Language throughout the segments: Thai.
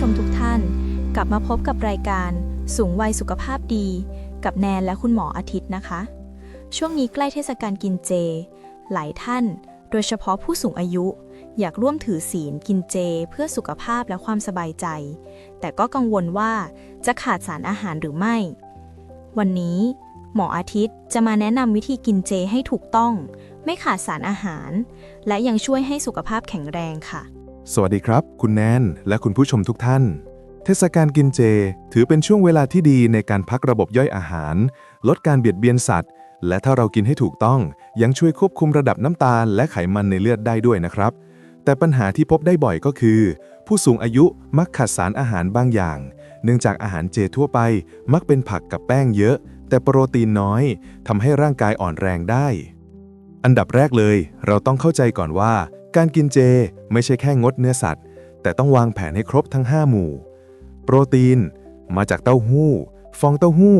ชมทุกท่าน กลับมาพบกับรายการสูงวัยสุขภาพดี กับแนนและคุณหมออาทิตย์นะคะ ช่วงนี้ใกล้เทศกาลกินเจ หลายท่าน โดยเฉพาะผู้สูงอายุ อยากร่วมถือศีลกินเจ เพื่อสุขภาพและความสบายใจ แต่ก็กังวลว่าจะขาดสารอาหารหรือไม่ วันนี้ หมออาทิตย์จะมาแนะนำวิธีกินเจให้ถูกต้อง ไม่ขาดสารอาหาร และยังช่วยให้สุขภาพแข็งแรงค่ะ สวัสดีครับ คุณแนนและคุณผู้ชมทุกท่าน เทศกาลกินเจ ถือเป็นช่วงเวลาที่ดีในการพักระบบย่อยอาหาร ลดการเบียดเบียนสัตว์ และถ้าเรากินให้ถูกต้อง ยังช่วยควบคุมระดับน้ำตาล และไขมันในเลือดได้ด้วยนะครับ แต่ปัญหาที่พบได้บ่อยก็คือ ผู้สูงอายุมักขาดสารอาหารบางอย่าง เนื่องจากอาหารเจทั่วไป มักเป็นผักกับแป้งเยอะ แต่โปรตีนน้อยทำให้ร่างกายอ่อนแรงได้ อันดับแรกเลย เราต้องเข้าใจก่อนว่า การกินเจไม่ใช่แค่งดเนื้อสัตว์ แต่ต้องวางแผนให้ครบทั้ง 5 หมู่ โปรตีน มาจากเต้าหู้ ฟองเต้าหู้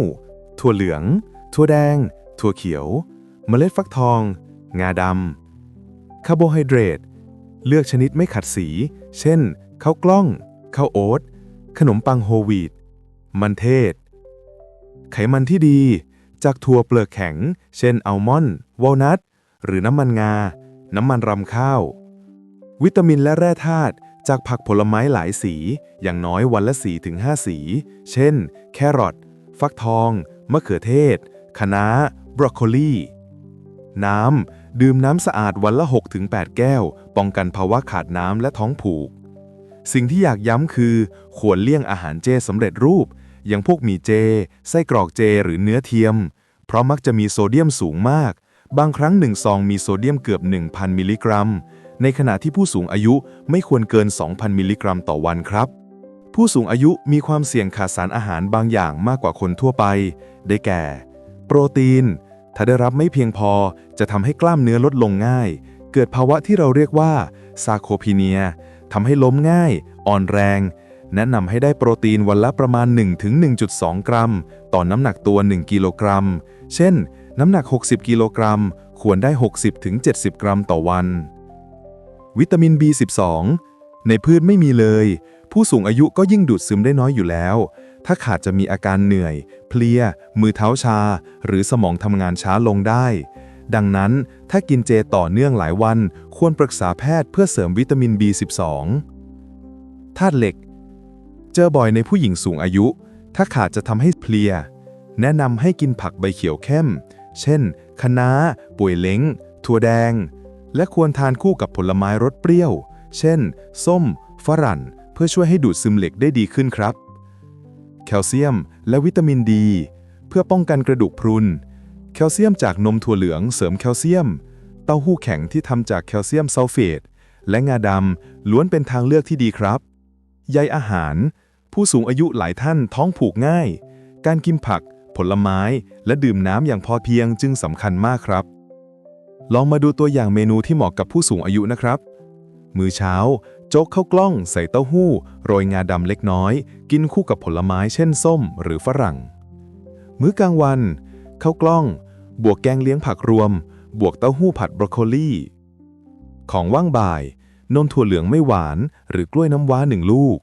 ถั่วเหลือง ถั่วแดง ถั่วเขียว เมล็ดฟักทอง งาดำคาร์โบไฮเดรตเลือกชนิดไม่ขัดสี เช่นข้าวกล้องข้าวโอ๊ตขนมปังโฮลวีตมันเทศ ไขมันที่ดี จากถั่วเปลือกแข็ง เช่นอัลมอนด์วอลนัทหรือน้ำมันงา น้ำมันรำข้าว วิตามินและแร่ธาตุจากผักผลไม้หลายสี อย่างน้อยวันละ4ถึง5สี เช่น แครอท ฟักทอง มะเขือเทศ คะน้า บรอกโคลี น้ำ ดื่มน้ำสะอาดวันละ6ถึง8แก้ว ป้องกันภาวะขาดน้ำและท้องผูก สิ่งที่อยากย้ำคือ ควรเลี่ยงอาหารเจสำเร็จรูป อย่างพวกหมี่เจ ไส้กรอกเจหรือเนื้อเทียม เพราะมักจะมีโซเดียมสูงมาก บางครั้งหนึ่งซองมีโซเดียมเกือบ 1,000 มิลลิกรัม ในขณะที่ผู้สูงอายุไม่ควรเกิน 2,000 มิลลิกรัมต่อวันครับ ผู้สูงอายุมีความเสี่ยงขาดสารอาหารบางอย่างมากกว่าคนทั่วไป ได้แก่ โปรตีน ถ้าได้รับไม่เพียงพอจะทำให้กล้ามเนื้อลดลงง่าย เกิดภาวะที่เราเรียกว่าซาโคพีเนียทำให้ล้มง่าย อ่อนแรง แนะนำให้ได้โปรตีนวันละประมาณ 1-1.2 กรัม ต่อน้ำหนักตัว 1 กิโลกรัม เช่น น้ำหนัก 60 กิโลกรัม ควรได้ 60-70 กรัมต่อวัน วิตามิน B12 ในพืชไม่มีเลย ผู้สูงอายุก็ยิ่งดูดซึมได้น้อยอยู่แล้ว ถ้าขาดจะมีอาการเหนื่อย เพลีย มือเท้าชา หรือสมองทำงานช้าลงได้ ดังนั้นถ้ากินเจต่อเนื่องหลายวัน ควรปรึกษาแพทย์เพื่อเสริมวิตามิน B12 ธาตุเหล็ก เจอบ่อยในผู้หญิงสูงอายุ ถ้าขาดจะทำให้เพลีย แนะนำให้กินผักใบเขียวเข้ม เช่นคะน้าป่วยเล้ง ถั่วแดง และควรทานคู่กับผลไม้รสเปรี้ยว เช่น ส้ม ฝรั่นเพื่อช่วยให้ดูดซึมเหล็กได้ดีขึ้นครับ แคลเซียม และวิตามินดี เพื่อป้องกันกระดูกพรุน แคลเซียมจากนมถั่วเหลืองเสริมแคลเซียม เต้าหู้แข็งที่ทำจากแคลเซียมซัลเฟต และงาดำล้วนเป็นทางเลือกที่ดีครับใยอาหาร ผู้สูงอายุหลายท่านท้องผูกง่าย การกินผัก ผลไม้ และดื่มน้ำอย่างพอเพียงจึงสำคัญมากครับ ลองมาดูตัวอย่างเมนูที่เหมาะกับผู้สูงอายุนะครับ มื้อเช้า โจ๊กข้าวกล้อง ใส่เต้าหู้ โรยงาดำเล็กน้อย กินคู่กับผลไม้เช่นส้มหรือฝรั่ง มื้อกลางวันข้าวกล้อง บวกแกงเลี้ยงผักรวม บวกเต้าหู้ผัดบรอกโคลีของว่างบ่าย นมถั่วเหลืองไม่หวาน หรือกล้วยน้ำว้าหนึ่งลูก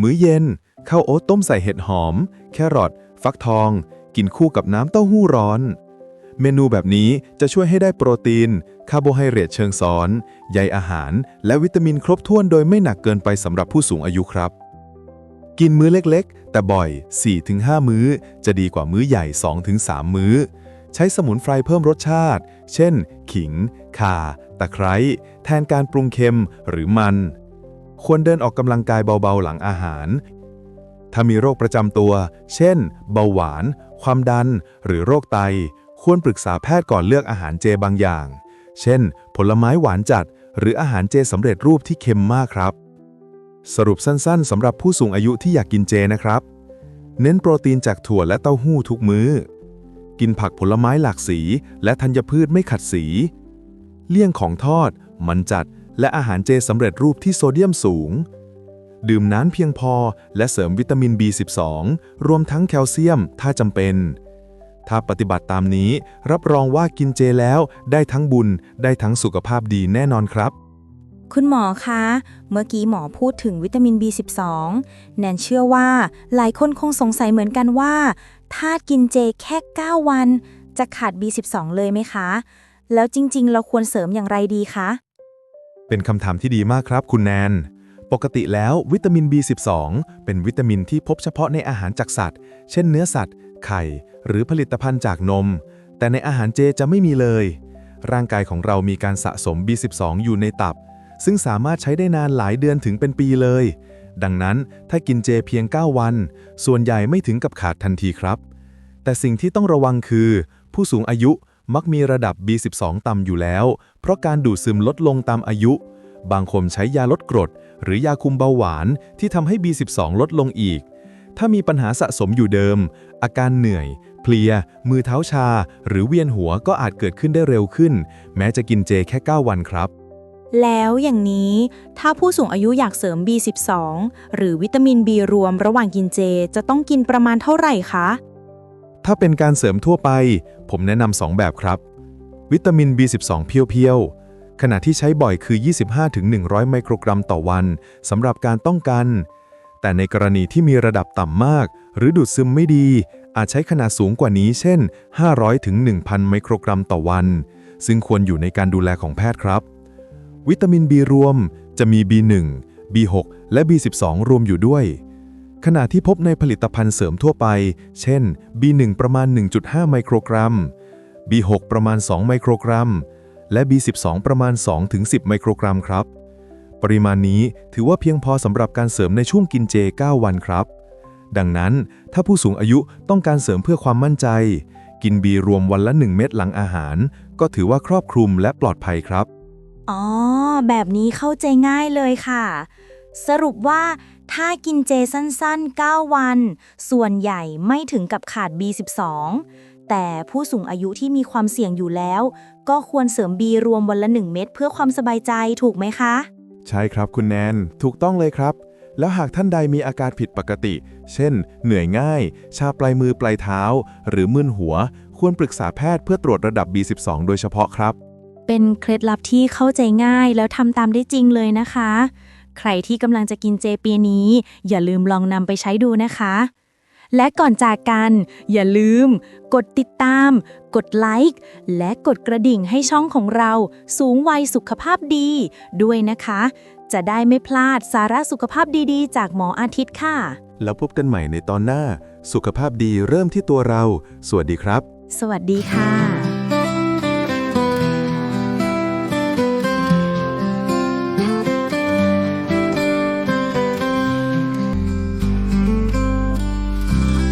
มื้อเย็นข้าวโอ๊ตต้มใส่เห็ดหอม แครอทฟักทอง กินคู่กับน้ำเต้าหู้ร้อน เมนูแบบนี้จะช่วยให้ได้โปรตีน คาร์โบไฮเดรตเชิงซ้อน ใยอาหาร และวิตามินครบถ้วนโดยไม่หนักเกินไปสำหรับผู้สูงอายุครับ กินมื้อเล็กๆ แต่บ่อย 4-5 มื้อ จะดีกว่ามื้อใหญ่ 2-3 มื้อ ใช้สมุนไพรเพิ่มรสชาติ เช่น ขิง ข่า ตะไคร้ แทนการปรุงเค็มหรือมัน ควรเดินออกกำลังกายเบาๆ หลังอาหาร ถ้ามีโรคประจำตัว เช่น เบาหวาน ความดัน หรือโรคไต ควรปรึกษาแพทย์ก่อนเลือกอาหารเจบางอย่าง เช่น ผลไม้หวานจัด หรืออาหารเจสำเร็จรูปที่เค็มมากครับ สรุปสั้นๆสำหรับผู้สูงอายุที่อยากกินเจนะครับ เน้นโปรตีนจากถั่วและเต้าหู้ทุกมื้อ กินผักผลไม้หลากสี และธัญพืชไม่ขัดสี เลี่ยงของทอด มันจัด และอาหารเจสำเร็จรูปที่โซเดียมสูงดื่มน้ำเพียงพอและเสริมวิตามิน B12 รวมทั้งแคลเซียมถ้าจำเป็น ถ้าปฏิบัติตามนี้ รับรองว่ากินเจแล้วได้ทั้งบุญ ได้ทั้งสุขภาพดีแน่นอนครับ คุณหมอคะ เมื่อกี้หมอพูดถึงวิตามิน B12 แนนเชื่อว่าหลายคนคงสงสัยเหมือนกันว่า ถ้ากินเจแค่ 9 วัน จะขาด B12 เลยไหมคะ แล้วจริงๆ เราควรเสริมอย่างไรดีคะ เป็นคำถามที่ดีมากครับคุณแนน ปกติแล้ววิตามิน B12 เป็นวิตามินที่พบเฉพาะในอาหารจากสัตว์ เช่นเนื้อสัตว์ ไข่ หรือผลิตภัณฑ์จากนม แต่ในอาหารเจจะไม่มีเลย ร่างกายของเรามีการสะสม B12 อยู่ในตับ ซึ่งสามารถใช้ได้นานหลายเดือนถึงเป็นปีเลย ดังนั้นถ้ากินเจเพียง 9 วัน ส่วนใหญ่ไม่ถึงกับขาดทันทีครับ แต่สิ่งที่ต้องระวังคือ ผู้สูงอายุมักมีระดับ B12 ต่ำอยู่แล้ว เพราะการดูดซึมลดลงตามอายุ บางคนใช้ยาลดกรด หรือยาคุมเบาหวานที่ทำให้ B12 ลดลงอีก ถ้ามีปัญหาสะสมอยู่เดิม อาการเหนื่อย เพลีย มือเท้าชา หรือเวียนหัวก็อาจเกิดขึ้นได้เร็วขึ้น แม้จะกินเจแค่ 9 วันครับ แล้วอย่างนี้ถ้าผู้สูงอายุอยากเสริม B12 หรือวิตามิน B รวมระหว่างกินเจจะต้องกินประมาณเท่าไหร่คะ ถ้าเป็นการเสริมทั่วไป ผมแนะนำ2แบบครับ วิตามิน B12 เพียวๆ ขณะที่ใช้บ่อยคือ 25-100 ไมโครกรัมต่อวันสำหรับการป้องกัน แต่ในกรณีที่มีระดับต่ำมาก หรือดูดซึมไม่ดี อาจใช้ขนาดสูงกว่านี้เช่น 500-1,000 ไมโครกรัมต่อวัน ซึ่งควรอยู่ในการดูแลของแพทย์ครับ วิตามิน B รวมจะมี B1 B6 และ B12 รวมอยู่ด้วย ขณะที่พบในผลิตภัณฑ์เสริมทั่วไป เช่น B1 ประมาณ 1.5 ไมโครกรัม B6 ประมาณ 2 ไมโครกรัม และ B12 ประมาณ 2-10 ไมโครกรัมครับ ปริมาณนี้ถือว่าเพียงพอสำหรับการเสริมในช่วงกินเจ 9 วันครับ ดังนั้นถ้าผู้สูงอายุต้องการเสริมเพื่อความมั่นใจ กินบีรวมวันละ 1 เม็ดหลังอาหาร ก็ถือว่าครอบคลุมและปลอดภัยครับ อ๋อ แบบนี้เข้าใจง่ายเลยค่ะ สรุปว่าถ้ากินเจสั้นๆ 9 วัน ส่วนใหญ่ไม่ถึงกับขาด B12 แต่ผู้สูงอายุที่มีความเสี่ยงอยู่แล้ว ก็ควรเสริม B รวมวันละ 1 เม็ดเพื่อความสบายใจถูกไหมคะ ใช่ครับคุณแนน ถูกต้องเลยครับ แล้วหากท่านใดมีอาการผิดปกติ เช่น เหนื่อยง่าย ชาปลายมือปลายเท้า หรือมึนหัว ควรปรึกษาแพทย์เพื่อตรวจระดับ B12 โดยเฉพาะครับ เป็นเคล็ดลับที่เข้าใจง่ายแล้วทำตามได้จริงเลยนะคะ ใครที่กำลังจะกินเจปีนี้ อย่าลืมลองนำไปใช้ดูนะคะ และก่อนจากกัน อย่าลืม กดติดตาม กดไลค์และกดกระดิ่งให้ช่องของเรา สูงวัยสุขภาพดี ด้วยนะคะ จะได้ไม่พลาดสาระสุขภาพดีๆ จากหมออาทิตย์ค่ะ แล้วพบกันใหม่ในตอนหน้า สุขภาพดีเริ่มที่ตัวเรา สวัสดีครับ สวัสดีค่ะ